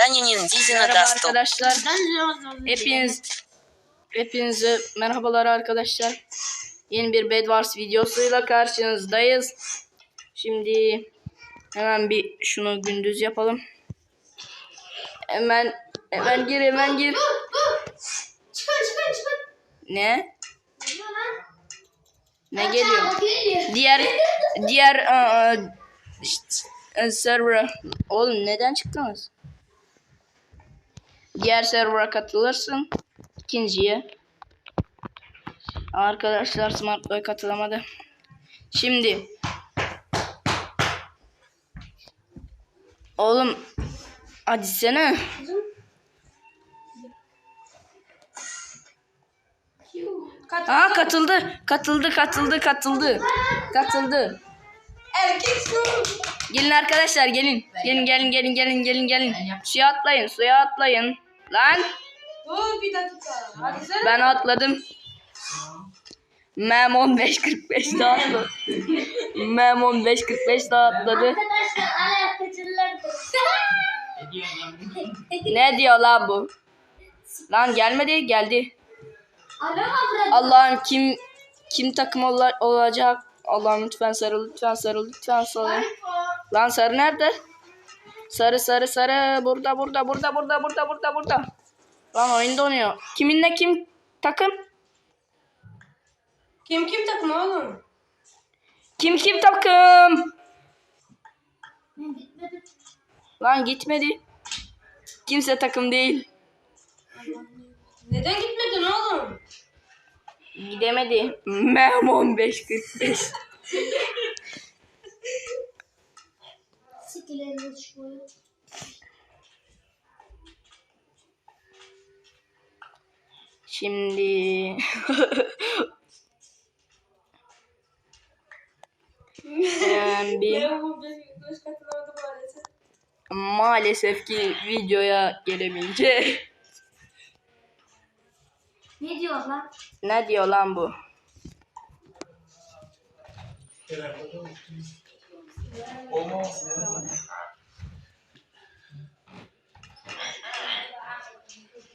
Dani'nin dizini Merhaba Dasto. arkadaşlar. Hepiniz hepinize merhabalar arkadaşlar. Yeni bir Bed Wars videosuyla karşınızdayız. Şimdi hemen bir şunu gündüz yapalım. Hemen hemen gir hemen gir. Çıkar çıkar çıkar. Ne? Ne geliyor? Diğer diğer ıı, server. Oğlum neden çıktınız? Diğer server'a katılırsın. İkinciye. Arkadaşlar Smart Boy katılamadı. Şimdi Oğlum hadi sene. Aa katıldı. Katıldı katıldı katıldı. Katıldı. Gelin arkadaşlar gelin. Gelin gelin gelin gelin gelin gelin. Suya atlayın suya atlayın. Lan Dur bir dakika. Hadi sen. ben atladım. Mem 1545 daha atladı. Mem 1545 daha atladı. Arkadaşlar. Ne diyor lan bu? Lan gelmedi geldi. Allah'ım kim kim takım ola- olacak? Allah'ım lütfen sarıl lütfen sarıl lütfen sarıl. Lan sarı nerede? Sarı sarı sarı burada burada burada burada burada burada burada. Lan oyun donuyor. Kiminle kim takım? Kim kim takım oğlum? Kim kim takım? Lan gitmedi. Kimse takım değil. Neden gitmedin oğlum? Gidemedi. Mem 1545. Sikilerini çıkıyor. Şimdi Hemen bir maalesef. maalesef ki videoya gelemeyecek. Ne diyor lan? Ne diyor lan bu?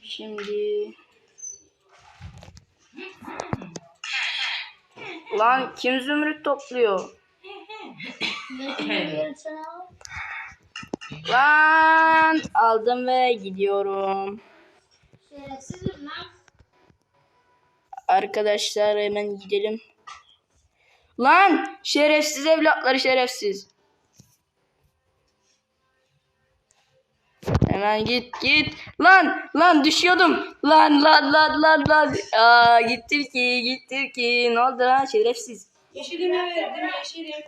Şimdi Lan kim zümrüt topluyor? Lan aldım ve gidiyorum. Şerefsizim lan. Arkadaşlar hemen gidelim. Lan şerefsiz evlatları şerefsiz. Hemen git git. Lan lan düşüyordum. Lan lan lan lan lan. Aa gittim ki gittim ki. Ne oldu lan şerefsiz. Yeşilimi verdim yeşilim.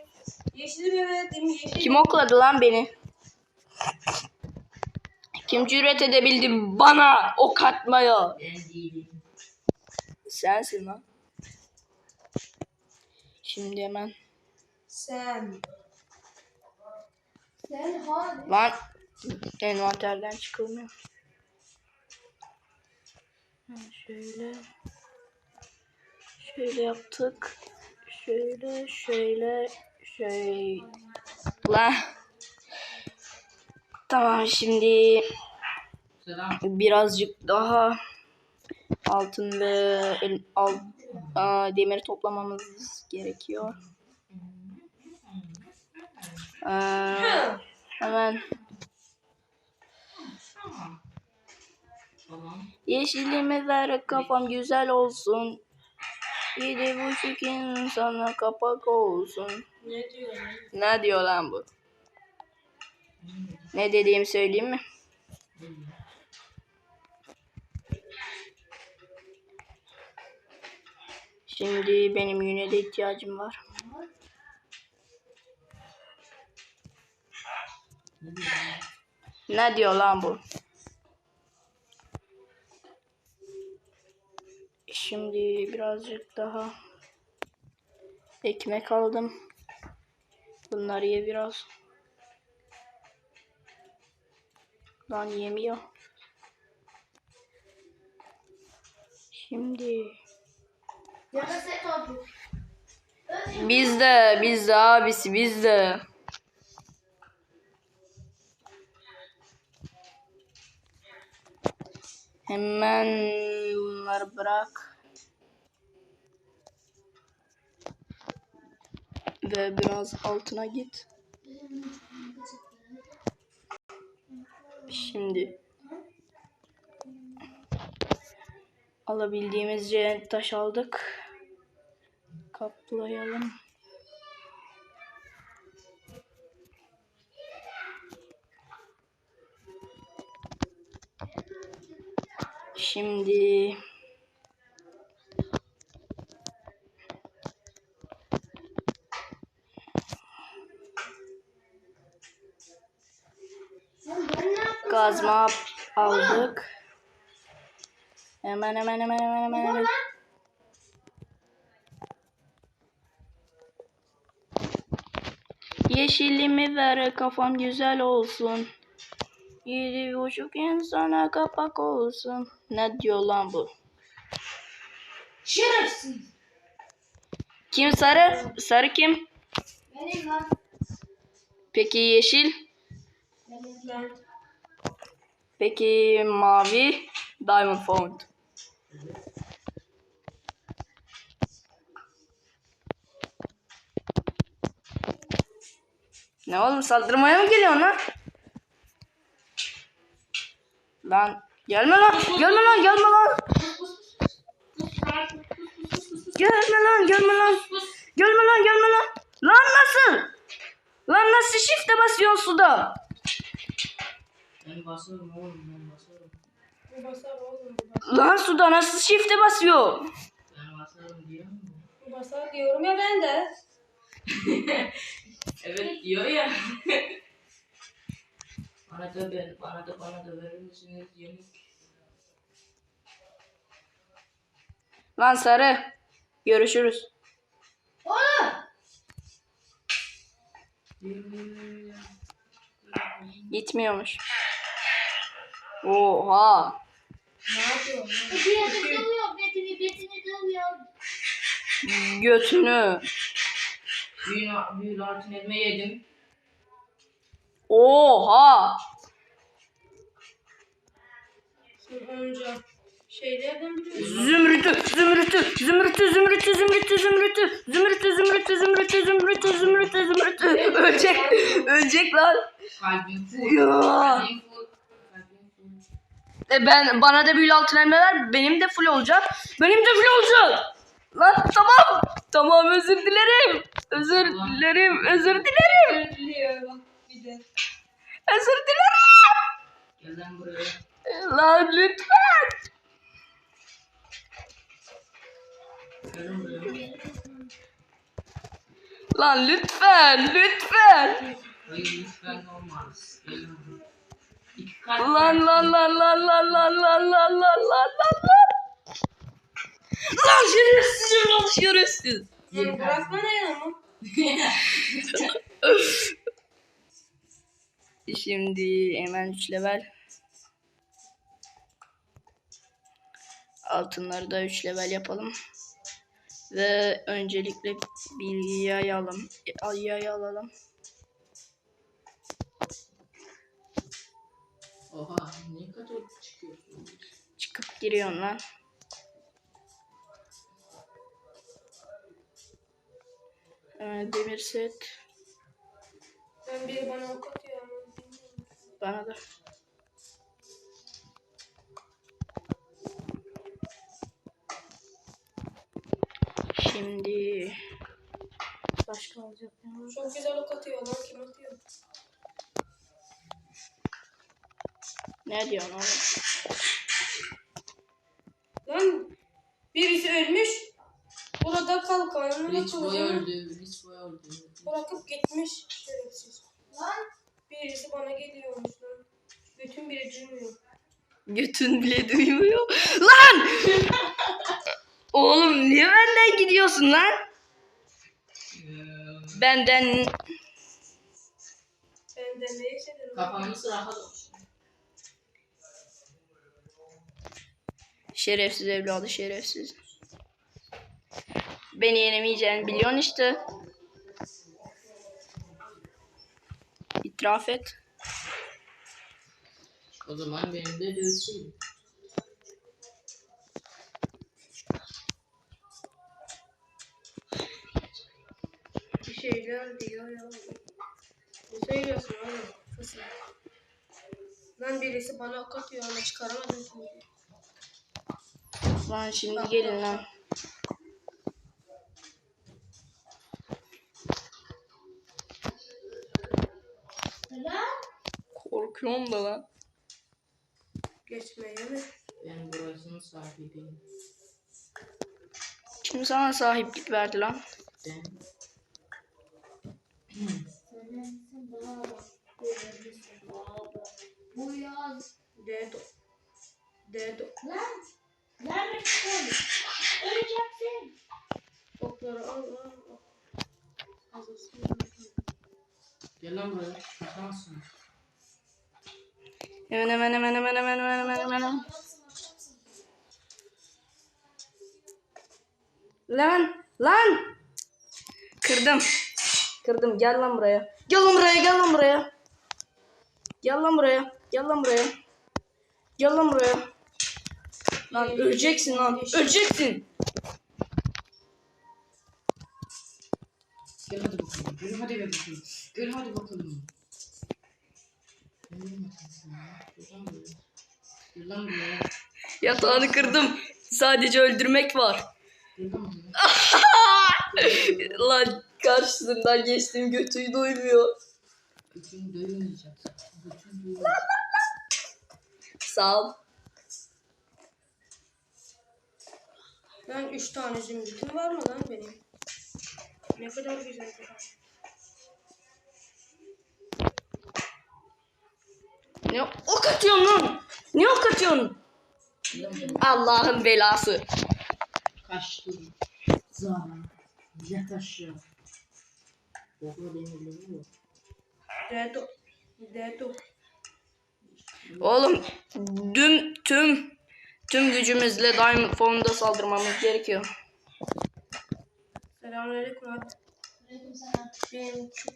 Yeşilimi verdim yeşilim. Kim okladı lan beni? Kim cüret edebildi bana ok atmaya? Sensin lan. Şimdi hemen. Sen. Sen hadi. Lan envanterden çıkılmıyor. Şöyle. Şöyle yaptık. Şöyle şöyle şöyle. Lan. Tamam şimdi birazcık daha altın ve el, al, aa, demir toplamamız gerekiyor. Aa, hemen Yeşilimi ver kafam güzel olsun. Yedi buçuk insana kapak olsun. Ne diyor? Ne diyor lan bu? Ne dediğimi söyleyeyim mi? Şimdi benim yüne de ihtiyacım var. Ne diyor lan bu? Şimdi birazcık daha ekmek aldım. Bunları ye biraz. Lan yemiyor. Şimdi Ya da set oldu. Biz de biz de abisi biz de. Hemen bunları bırak. Ve biraz altına git. Şimdi alabildiğimizce taş aldık. Kaplayalım. Şimdi kazma aldık. Hemen hemen hemen hemen hemen. hemen. Yeşilimi ver kafam güzel olsun. Yedi buçuk insana kapak olsun. Ne diyor lan bu? Şerefsiz. Kim sarı? Sarı kim? Benim lan. Peki yeşil? Benim. Ben. Peki mavi? Diamond Found. Ne oğlum saldırmaya mı geliyorsun lan? Lan gelme lan gelme lan gelme lan gelme lan gelme lan gelme lan gelme lan lan nasıl lan nasıl shift'e basıyorsun suda Ben basarım oğlum ben basarım. Bu basar oğlum. bu basar. lan suda nasıl shift'e basıyor Ben basarım diyor mu? Bu basar diyorum ya ben de. Evet diyor ya. bana da ben, bana da bana da verir misiniz yemek? Lan sarı. Görüşürüz. Oğlum. Gitmiyormuş. Oha. Ne yapıyorsun? Betini dövüyor. Betini betini dövüyor. Götünü. Büyün altın elma yedim. Oha. Sen önce şeylerden biliyorsun. Zümrütü, zümrütü, zümrütü, zümrütü, zümrütü, zümrütü, zümrütü, zümrütü, zümrütü, zümrütü, zümrütü, zümrütü. Ölecek, ölecek lan. Kalbim full. Ya. Kalbim full. E ben bana da büyülü altın elma ver. Benim de full olacak. Benim de full olacak. Lan tamam. Tamam özür dilerim. Özür dilerim. Özür dilerim. Bir de. Özür dilerim. Gel lan buraya. Lan lütfen. Lan lütfen. Lütfen. Hayır lütfen olmaz. Lan lan lan lan lan lan lan lan lan lan lan. Lan lan şerefsiz. Lan bırakma. Şimdi hemen 3 level. Altınları da 3 level yapalım. Ve öncelikle bir yay alalım. Ay yay alalım. Oha ne kadar çıkıyorsun? Çıkıp giriyorsun lan. Ee, demir set. Ben biri bana ok atıyor ama bilmiyorum. Bana da. Şimdi başka olacak? Çok güzel ok atıyor lan kim atıyor? Ne diyorsun oğlum? Lan birisi ölmüş. Burada kalkanını Rich boy kılıcını öldü. Rich boy öldü. bırakıp gitmiş. Şerefsiz. Lan. Birisi bana geliyormuş lan. Bütün biri duymuyor. Götün bile duymuyor. Lan! Oğlum niye benden gidiyorsun lan? Benden Ben de neyse dedim. Kafamız rahat olsun. şerefsiz evladı şerefsiz. Beni yenemeyeceğini biliyorsun işte. İtiraf et. O zaman benim de dövüşüm. Bir şeyler diyor ya. Ne söylüyorsun oğlum? Fısır. Lan birisi bana ok atıyor ama çıkaramadım. Lan şimdi gelin lan. Korkuyorum da lan. Geçmeye mi? Ben burasının sahibiyim. Kim sana sahiplik verdi lan? Ben. Bu yaz. Dedo. Dedo. Lan. Nerede çıkıyorsun? Öleceksin. Okları al al al. Gel lan buraya. Kaçamazsın. Hemen hemen hemen hemen hemen hemen hemen hemen. Lan lan. Kırdım. Kırdım gel lan buraya. Gel lan buraya gel lan buraya. Gel lan buraya. Gel lan buraya. Gel lan buraya. Lan öleceksin lan. Öleceksin. Gel hadi bakalım. Gel hadi bakalım. Gel hadi bakalım. Gel lan bakalım. Gel lan buraya. Gel lan buraya. Yatağını kırdım. Sadece öldürmek var. Lan karşısından geçtiğim götüyü dövmeyeceksin. Sağ ol. Lan üç tane zümrütüm var mı lan benim? Ne kadar güzel. Ne ok atıyorsun lan? Ne ok atıyorsun? Allah'ın belası. Kaçtı. Zara. Yat aşağı. Okla demirleri yok. Dedo. Dedo. Oğlum tüm tüm tüm gücümüzle Diamond Phone'da saldırmamız gerekiyor. Selamünaleyküm abi. Aleykümselam. Benim çok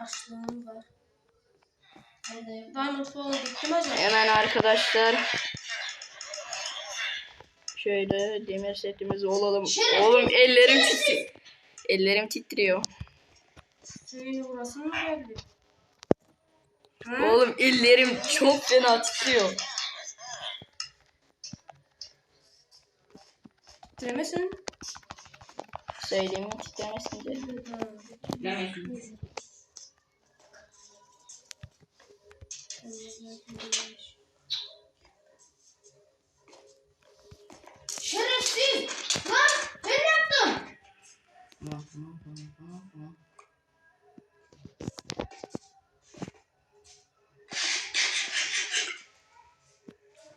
açlığım var. Diamond falan gittim acaba? Hemen arkadaşlar. Şöyle demir setimizi olalım. Oğlum ellerim titriyor. Ellerim titriyor. Senin burası mı geldi? Ha? Oğlum ellerim çok fena titriyor. Titremesin. Söyleyeyim titremesin diye. Bilemesin. Şerefsiz. Lan ben ne yaptım? Tamam tamam tamam tamam tamam.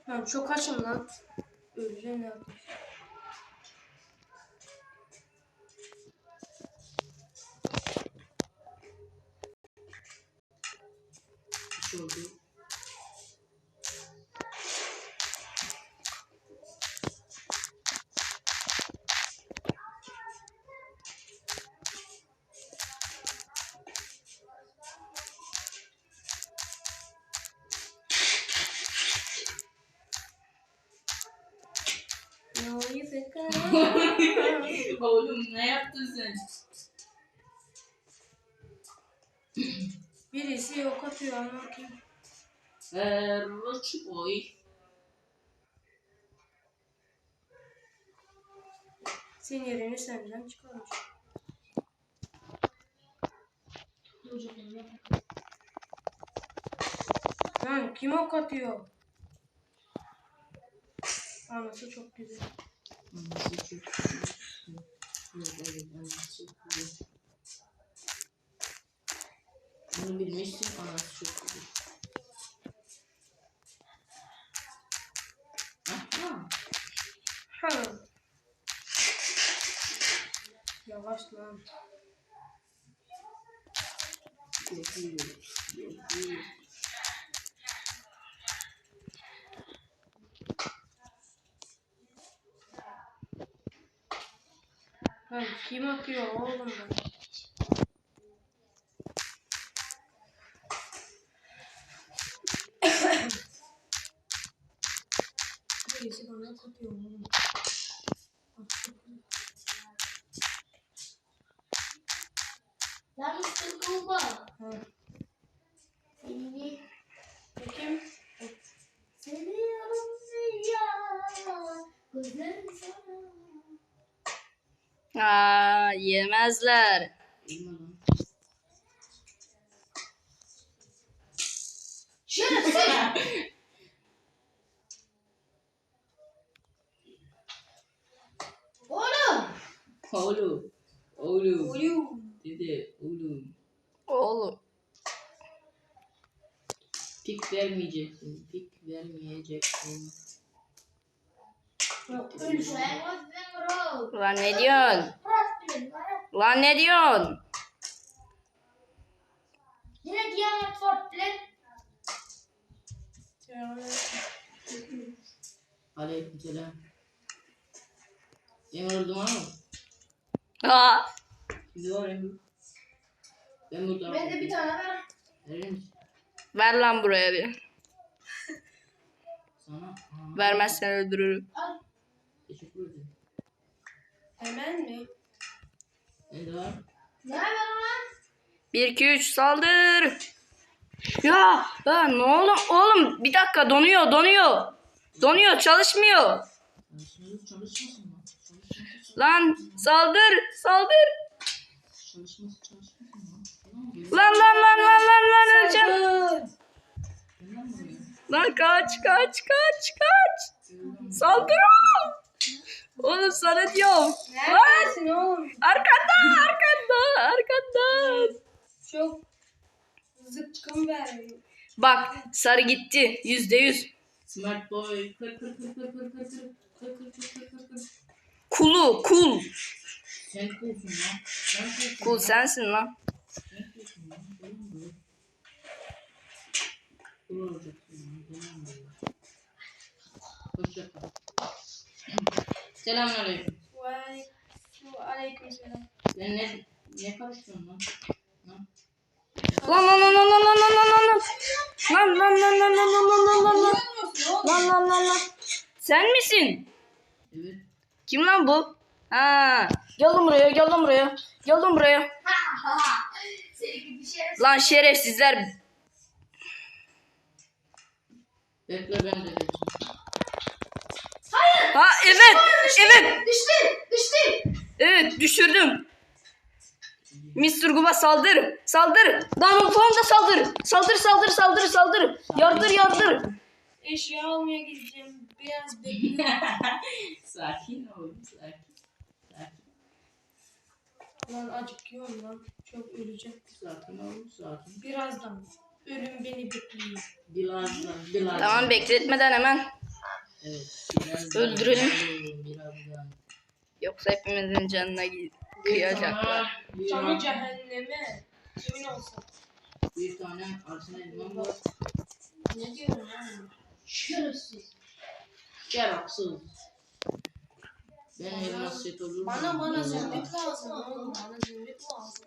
Ben çok açım lan. Öleceğim ya. Bir Oğlum ne yaptın sen? Birisi yok atıyor ama kim? Eee Roach Boy. Senin yerini senden çıkarmış. Lan kim ok atıyor? Anası çok güzel. Anası çok güzel. Bunu bilmişsin anası çok güzel. Aha. Ha. Yavaş lan. Yapıyor. Yapıyor. Lan kim atıyor oğlum ben? Birisi bana ok atıyor oğlum. Lan baba. Ha. Seni Bakayım. seviyorum ya. Gözlerim sana. Aa, lan. Şerefsiz. Oğlum. Oğlum. Oğlum. Dede. Oğlum. Oğlum. Pik vermeyeceksin. Pik vermeyeceksin. Şey. Lan ne diyorsun? Lan ne diyorsun? Yine diğer sort lan. Aleyküm selam. Emir öldüm ama. Aa, Şimdi var Emir. Ben burada. Ben de bir tane ver. Verir misin? ver lan buraya bir. Sana. Aa, Vermezsen öldürürüm. Al. Teşekkür ederim. Hemen mi? Ne de var? Ne ver lan? 1 2 3 saldır. Ya, ya ne oğlum oğlum bir dakika donuyor donuyor. Donuyor çalışmıyor. Lan. Saldır saldır. lan. Lan lan lan lan lan öleceğim. lan kaç kaç kaç kaç. Saldır oğlum. Oğlum sana diyorum. Neredesin oğlum? arkanda arkanda arkanda. Çok zıkkım veriyor. Bak sarı gitti yüzde yüz. Smart boy. Kır kır kır kır kır kır kır. Kır kır kır kır kır kır. Kulu kul. Sen kulsun lan. Sen kulsun. Kul lan. sensin lan. Sen kulsun lan. Kul olacaksın lan. Hoşça kal. Selamünaleyküm. Ve aleyküm selam. Sen ne ne karıştın lan? Lan. Lan lan lan lan lan lan lan lan lan. Lan lan lan lan lan lan lan lan lan lan. Lan lan lan. Sen misin? Evet. Kim lan bu? Ha. Gel lan buraya gel lan buraya. Gel lan buraya. Şey. Lan şerefsizler. Bekle ben de geçeyim. Ha evet evet Düştü. Düştü. evet düşürdüm. Mr. Guba saldır saldır. Donald Trump da saldır. Saldır saldır saldır saldır. Yardır yardır. Eşya almaya gideceğim. Biraz bekle. sakin ol. Sakin. Sakin. lan acıkıyorum lan. Çok öleceğim. Sakin ol. Sakin. Birazdan. Ölüm beni bekliyor. Birazdan. Birazdan. Tamam bekletmeden hemen. Evet. Öldürelim. Yoksa hepimizin canına kıyacaklar. Bir Canı tane, cehenneme. Kimin olsa. bir tane arsana elmam var. Ne diyorsun lan? Şerefsiz. Şerefsiz. Ben elmas set olur mu? Bana bana zümrüt lazım oğlum. Bana zümrüt lazım.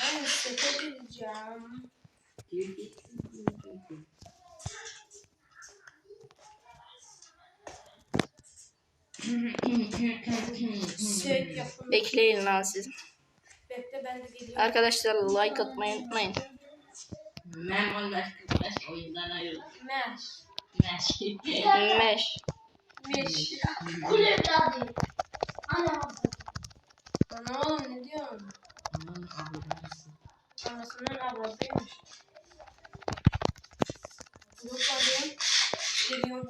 Ben sete Bekleyin lan siz. Bekle ben de geliyorum. Arkadaşlar like atmayı unutmayın. Mem oyundan ayrıldı. Meş. Meş. Meş. Meş. Kule Ana oğlum ne diyorsun? Anasının ablasıymış. Yok alıyorum. Geliyorum.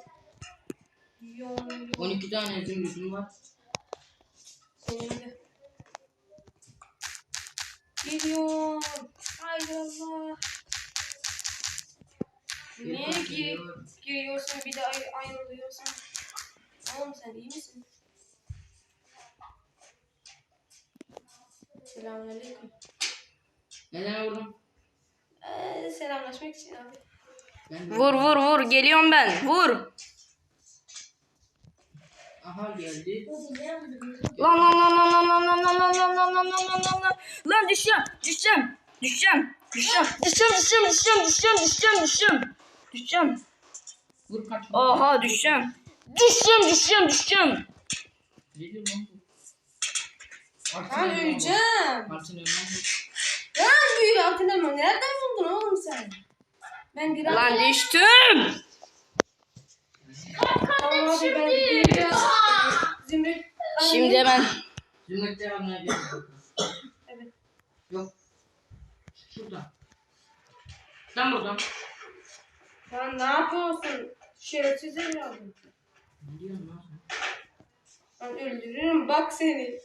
Yiyorum. 12 tane zümrütüm var. Senin de. Geliyorum. Haydi Allah. Niye gir, giriyorsun bir de ay- ayrılıyorsun? Oğlum sen iyi misin? Selamünaleyküm. Neden vurdum? Ee, selamlaşmak için abi. Ben Vur vur vur geliyorum ben. Vur. Aha geldi. Lan lan lan lan lan lan lan lan lan lan lan lan lan lan lan lan lan düşeceğim düşeceğim düşeceğim düşeceğim düşeceğim düşeceğim düşeceğim düşeceğim düşeceğim düşeceğim düşeceğim Vur kaç. Oha düşeceğim düşeceğim düşeceğim düşeceğim Ne diyor lan bu? Lan öleceğim. Martin ölmem. Lan büyülü hatırlamam. Nereden buldun oğlum sen? Ben biraz... Lan düştüm. Tamam abi ben büyülü... Zümrüt... Şimdi hemen Zümrüt devamına geliyor. Evet. Yok. Şurada. Sen buradan. Lan ne yapıyorsun? Şerefsiz evladım. Ne diyorsun lan sen? Ben öldürürüm bak seni.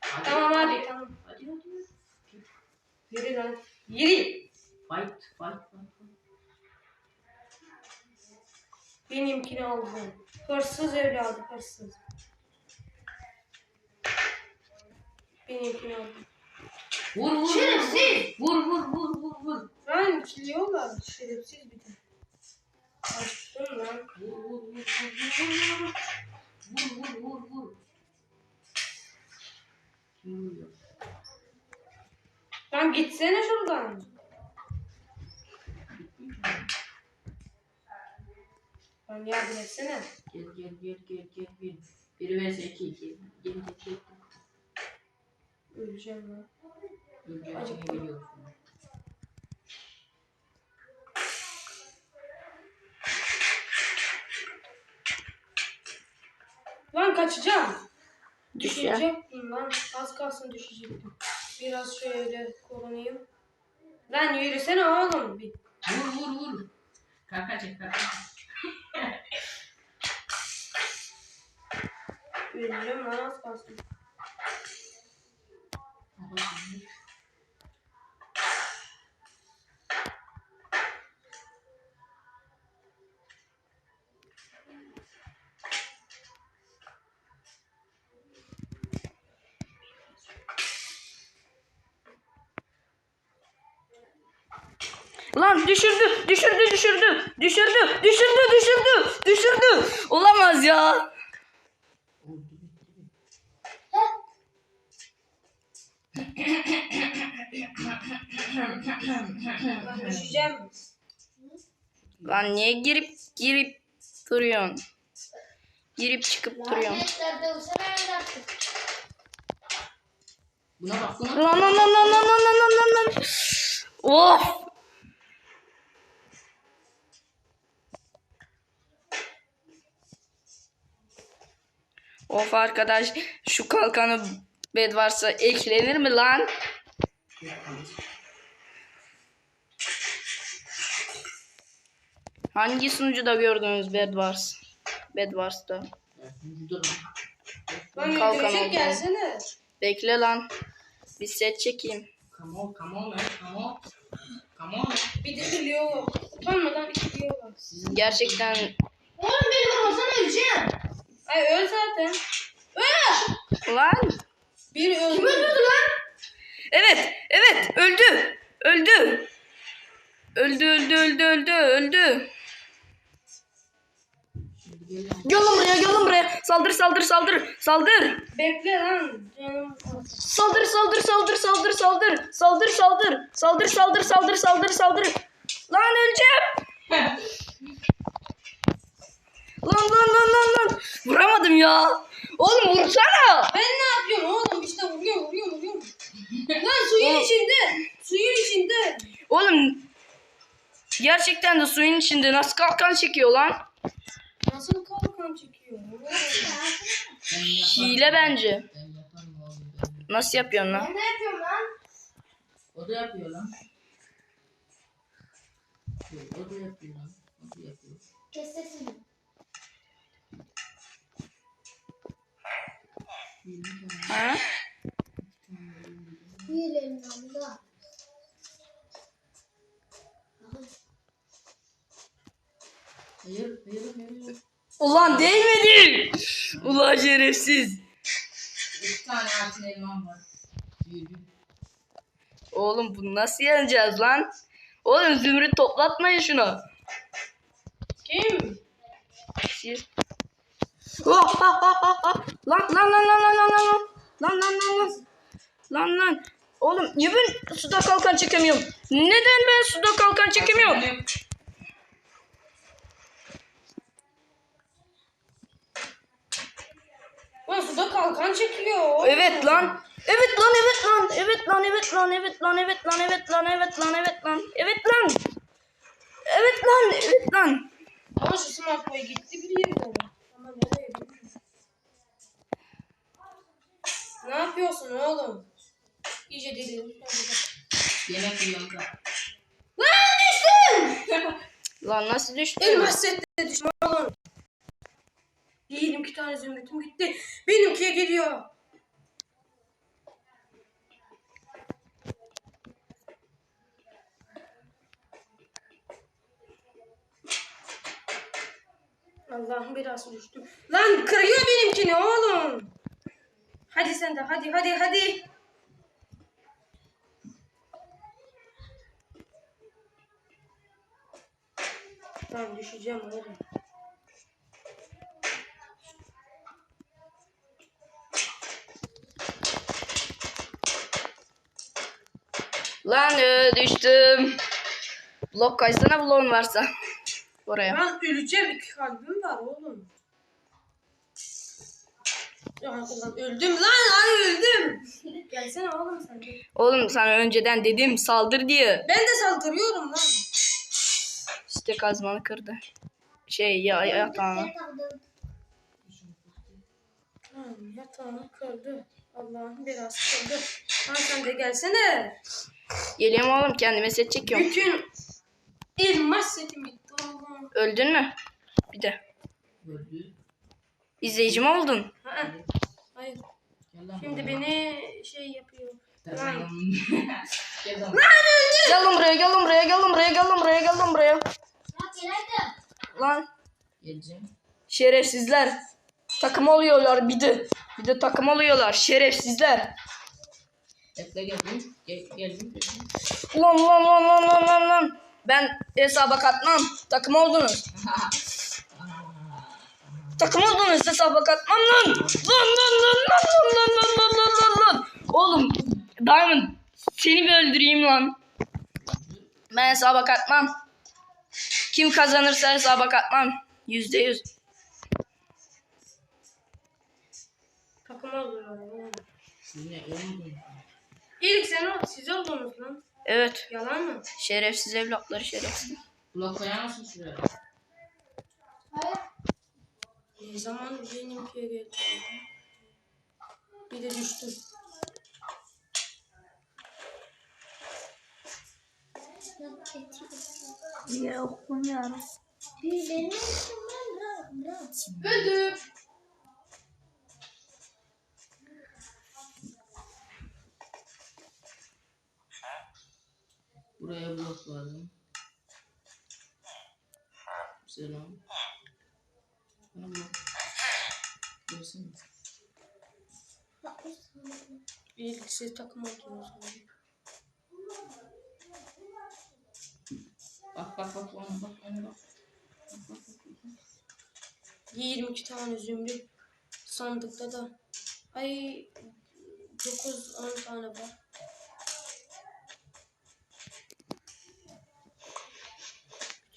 Hadi. Tamam abi tamam. Hadi hadi. Yürü lan. Yürü. Fight, fight, fight. Benimkini aldın. Hırsız evladı hırsız. Benimkini aldın. Vur vur. Şerefsiz. Vur vur vur vur vur. Lan kiliyorlar. Şerefsiz bir de. Açtım lan. Vur vur vur vur vur vur. Vur vur vur? Lan gitsene şuradan. Lan yardım etsene. Gel gel gel gel gel gel. Biri vs 2 gel. Gel gel gel. Öleceğim lan. Önce içine geliyorsun. Lan kaçacağım. Düşeceğim. Düşecektim lan. Az kalsın düşecektim. Biraz şöyle korunayım. Lan yürüsene oğlum. Bir. Vur vur vur. Kaka çek kaka. Ünlü Murat Aslı. Lan düşürdü, düşürdü, düşürdü, düşürdü, düşürdü, düşürdü, düşürdü. Olamaz ya. Düşeceğim. Lan niye girip girip duruyorsun? Girip çıkıp duruyorsun. Buna bak. Lan lan lan lan lan lan lan lan. Oh! Of. Arkadaş şu kalkanı bed varsa eklenir mi lan? Hangi sunucuda gördünüz bed vars? Bed vars'ta. Vücuda bak. Lan Kalkan oldu. gelsene. Bekle lan. Bir set çekeyim. Come on, come on man, come on. Come on. Bir de biliyor. Utanmadan ikiliyorlar. Gerçekten Oğlum beni vurmasana öleceğim. Ay öl zaten. Öl. lan. Bir öldü. Kim öldürdü lan? Evet, evet öldü. Öldü. Öldü, öldü, öldü, öldü, öldü. Şimdi gel lan. Gel lan buraya, gel lan buraya. Saldır, saldır, saldır, saldır. Bekle lan. Saldır, saldır, saldır, saldır, saldır. Saldır, saldır. Saldır, saldır, saldır, saldır, saldır. Lan öleceğim. Lan lan lan lan lan. Vuramadım ya. Oğlum vursana. Ben ne yapıyorum oğlum? İşte vuruyorum vuruyorum vuruyorum. lan suyun içinde. Suyun içinde. Oğlum gerçekten de suyun içinde nasıl kalkan çekiyor lan? Nasıl kalkan çekiyor? Hile bence. Nasıl yapıyorsun lan? Ben ne yapıyorum lan? O da yapıyor lan. O da yapıyor lan. O da yapıyor. Kes sesini. Ha? Büyülerin namında. Hayır, hayır, hayır. Ulan değmedi. Ulan şerefsiz. İki tane altın elmam var. Oğlum bunu nasıl yeneceğiz lan? Oğlum zümrüt toplatmayın şunu. Kim? Siz. Oh, ha, ha, ha. Lan lan lan lan lan lan lan. Lan lan lan lan. Lan lan. Oğlum niye ben suda kalkan çekemiyorum? Neden ben suda kalkan çekemiyorum? Lan suda kalkan çekiyor. Evet lan. Evet lan evet lan. Evet lan evet lan evet lan evet lan evet lan evet lan evet lan. Evet lan. Evet lan evet lan. Ama şu smart boy gitti bir yere doğru. Ne yapıyorsun oğlum? İyice bak. Yemek yiyorum da. Lan düştüm! Lan nasıl düştü? Elmas sette düştüm oğlum. Değilim iki tane zümrütüm gitti. Benimkiye geliyor. Allah'ım biraz düştüm. Lan kırıyor benimkini oğlum. Hadi sen de hadi hadi hadi. Lan düşeceğim oğlum. Lan e, düştüm. Blok kaysana bloğun varsa. Oraya. Ben öleceğim iki kalbim var oğlum. Ya ulan öldüm lan ay öldüm. Gelsene oğlum sen de. Oğlum sana önceden dedim saldır diye. Ben de saldırıyorum lan. İşte kazmanı kırdı. Şey ya yatağını. Lan yatağını kırdı. Allah'ım biraz kırdı. Lan sen de gelsene. Geliyorum oğlum kendime set çekiyorum. Bütün elmas setim gitti oğlum. Öldün mü? Bir de. Öldü. İzleyici mi oldun? Ha, hayır. Gel lan Şimdi beni şey yapıyor. Lan. Gel lan. Gel lan buraya gel lan buraya gel lan buraya gel lan buraya gel lan buraya. Lan Geleceğim. şerefsizler. Takım oluyorlar bir de. Bir de takım oluyorlar şerefsizler. Bekle geldim. Gel, geldim. Ulan ulan ulan ulan ulan ulan ulan. Ben hesaba katmam. Takım oldunuz. Takım oldunuz hesaba katmam lan. Lan lan lan lan lan lan lan lan lan lan lan. Oğlum Diamond seni bir öldüreyim lan. Ben hesaba katmam. Kim kazanırsa hesaba katmam. Yüzde yüz. Takım olmadın? İlk sen o siz oldunuz lan. Evet. Yalan mı? Şerefsiz evlatları şerefsiz. Kulak koyar mısın şuraya? Hayır. Ne zaman benimkiye geldi? Bir de geçiyor. Ya okunuyorum. Bir benim için ben rahat. Öldüm. Buraya blok lazım. Selam. Blok. Görsene. İlk siz takım oldunuz. Bak bak bak ona bak ona bak. Bak bak bak. 22 tane zümrüt sandıkta da ay 9 10 tane var.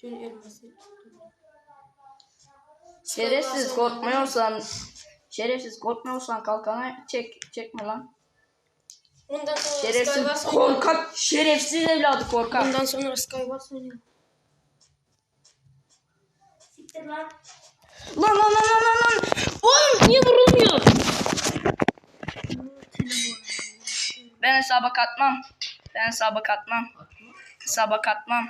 Bütün elması Şerefsiz korkmuyorsan Şerefsiz korkmuyorsan kalkana çek çekme lan. Ondan sonra Şerefsiz Skywars oynuyor. korkak şerefsiz evladı korkak. Ondan sonra Skywars oynuyor. Siktir lan. Lan lan lan lan lan lan. Oğlum niye vurulmuyor? Ben hesaba katmam. Ben hesaba katmam. Hesaba katmam.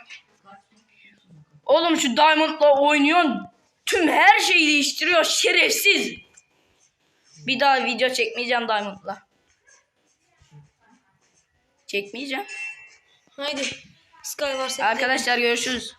Oğlum şu Diamond'la oynuyorsun. Tüm her şeyi değiştiriyor şerefsiz. Bir daha video çekmeyeceğim Diamond'la. Çekmeyeceğim. Haydi Skywars Arkadaşlar görüşürüz.